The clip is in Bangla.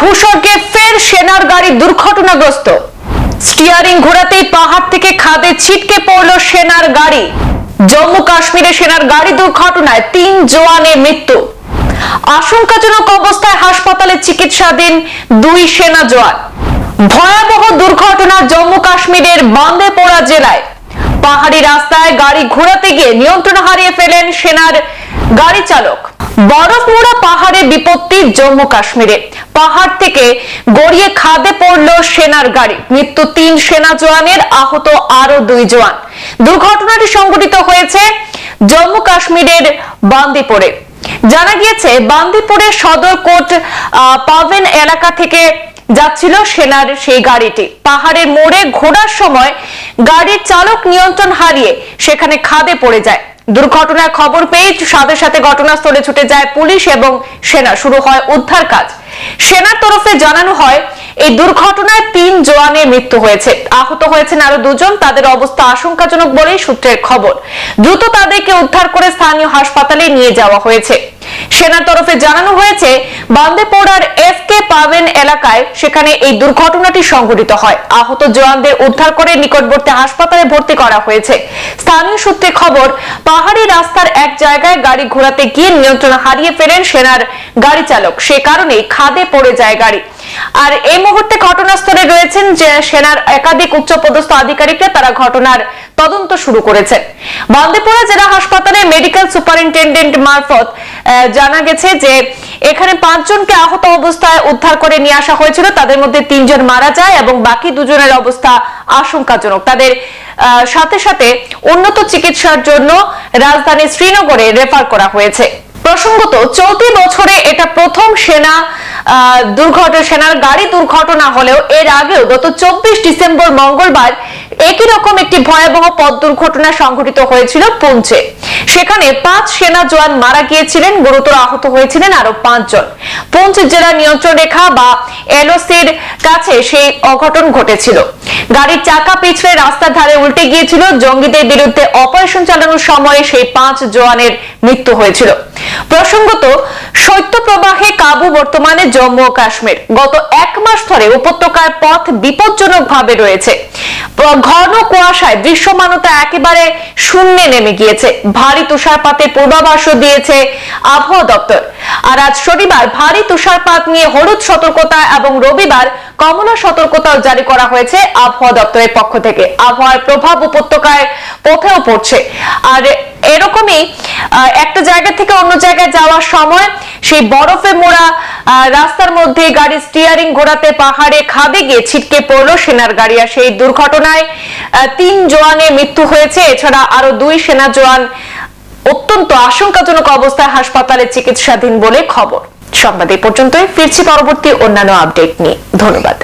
ভূস্বর্গে ফের সেনার গাড়ি দুর্ঘটনাগ্রস্ত। স্টিয়ারিং ঘোরাতেই পাহাড় থেকে খাদে ছিটকে পড়ল সেনার গাড়ি। জম্মু কাশ্মীরে সেনার গাড়ি দুর্ঘটনায় তিন জওয়ানের মৃত্যু। আশঙ্কাজনক অবস্থায় হাসপাতালে চিকিৎসাধীন দুই সেনা জওয়ান। ভয়াবহ দুর্ঘটনা জম্মু কাশ্মীরের বান্দেপোরা জেলায়। পাহাড়ি রাস্তায় গাড়ি ঘোরাতে গিয়ে নিয়ন্ত্রণ হারিয়ে ফেলেন সেনার গাড়ি চালক। বরফ মোড়া পাহাড়ে বিপত্তি জম্মু কাশ্মীরে। পাহাড় থেকে গড়িয়ে খাদে পড়ল সেনার গাড়ি। মৃত্যু তিন সেনা জওয়ানের, আহত আরও দুই জওয়ান। দুর্ঘটনাটি সংঘটিত হয়েছে জম্মু কাশ্মীরের বান্দিপুরে। জানা গিয়েছে বান্দিপুরের সদর কোট পাভেন এলাকা থেকে যাচ্ছিল সেনার সেই গাড়িটি। পাহাড়ের মোড়ে ঘোরার সময় গাড়ির চালক নিয়ন্ত্রণ হারিয়ে সেখানে খাদে পড়ে যায়। দুর্ঘটনার খবর পেয়ে সাথে সাথে ঘটনাস্থলে ছুটে যায় পুলিশ এবং সেনা। শুরু হয় উদ্ধার কাজ। সেনার তরফে জানানো হয়, এই দুর্ঘটনায় তিন জওয়ানের মৃত্যু হয়েছে। আহত হয়েছেন আরও দুজন, তাদের অবস্থা আশঙ্কাজনক বলেই সূত্রের খবর। দ্রুত তাদেরকে উদ্ধার করে স্থানীয় হাসপাতালে নিয়ে যাওয়া হয়েছে। সেনার তরফে জানানো হয়েছে বান্দেপোড়ার এস কে পাবেন এলাকায়, সেখানে এই দুর্ঘটনাটি সংঘটিত হয়। আহত জওয়ানদের উদ্ধার করে নিকটবর্তী হাসপাতালে ভর্তি করা হয়েছে। স্থানীয় সূত্রে খবর, পাহাড়ি রাস্তার এক জায়গায় গাড়ি ঘোরাতে গিয়ে নিয়ন্ত্রণ হারিয়ে ফেলেন সেনার গাড়ি চালক। সে কারণে খাদে পড়ে যায় গাড়ি। আর এই মুহূর্তে ঘটনাস্থলে রয়েছেন যে সেনার একাধিক উচ্চপদস্থ আধিকারিকরা, তারা ঘটনার তদন্ত শুরু করেছে। বান্দেপুরা জেলা হাসপাতালে মেডিকেল সুপারিনটেন্ডেন্ট মারফত জানা গেছে যে এখানে পাঁচজনকে আহত অবস্থায় উদ্ধার করে নিয়ে আসা হয়েছিল। তাদের মধ্যে তিনজন মারা যায় এবং বাকি দুজনের অবস্থা আশঙ্কাজনক। তাদের সাথে সাথে উন্নত চিকিৎসার জন্য রাজধানী শ্রীনগরে রেফার করা হয়েছে। প্রসঙ্গত, চলতি বছরে এটা প্রথম সেনা দুর্ঘটনা, সেনার গাড়ি দুর্ঘটনা হলেও এর আগেও গত চব্বিশ ডিসেম্বর মঙ্গলবার একই রকম একটি ভয়াবহ পথ দুর্ঘটনা সংঘটিত হয়েছিল পুঞ্চে সেখানে পাঁচ সেনা জওয়ান মারা গিয়েছিলেন, গুরুতর আহত হয়েছিলেন আরও পাঁচজন। পুঞ্চ জেলা নিয়ন্ত্রণ রেখা বা এলওসির কাছে সেই অঘটন ঘটেছিল। গাড়ির চাকা পিছলে রাস্তার ধারে উল্টে গিয়েছিল, জঙ্গিদের বিরুদ্ধে অপারেশন চালানোর সময় সেই পাঁচ জওয়ানের মৃত্যু হয়েছিল। প্রসঙ্গত, শৈত্যপ্রবাহে কাবু বর্তমানে জম্মু ও কাশ্মীর। গত এক মাস ধরে উপত্যকার পথ বিপজ্জনক ভাবে রয়েছে ঘন কুয়াশায় দৃশ্যমানতা একেবারে শূন্যে নেমে গিয়েছে। ভারী তুষারপাতের পূর্বাভাসও দিয়েছে আবহাওয়া দপ্তর। আর আজ শনিবার ভারী তুষারপাত নিয়ে হলুদ সতর্কতা এবং রবিবার কমলা সতর্কতাও জারি করা হয়েছে আবহাওয়া দপ্তরের পক্ষ থেকে। আবহাওয়ার প্রভাব উপত্যকায় পথেও পড়ছে। আর এরকমই একটা জায়গা থেকে অন্য জায়গায় যাওয়ার সময় সেই বরফে মোড়া রাস্তার মধ্যে গাড়ি স্টিয়ারিং ঘোরাতে পাহাড়ে খাদে গিয়ে ছিটকে পড়ল সেনার গাড়ি। আর সেই দুর্ঘটনায় তিন জওয়ানের মৃত্যু হয়েছে। এছাড়া আরও দুই সেনা জওয়ান অত্যন্ত আশঙ্কাজনক অবস্থায় হাসপাতালে চিকিৎসাধীন বলে খবর। সংবাদ এই পর্যন্তই। ফিরছি পরবর্তী অন্যান্য আপডেট নিয়ে। ধন্যবাদ।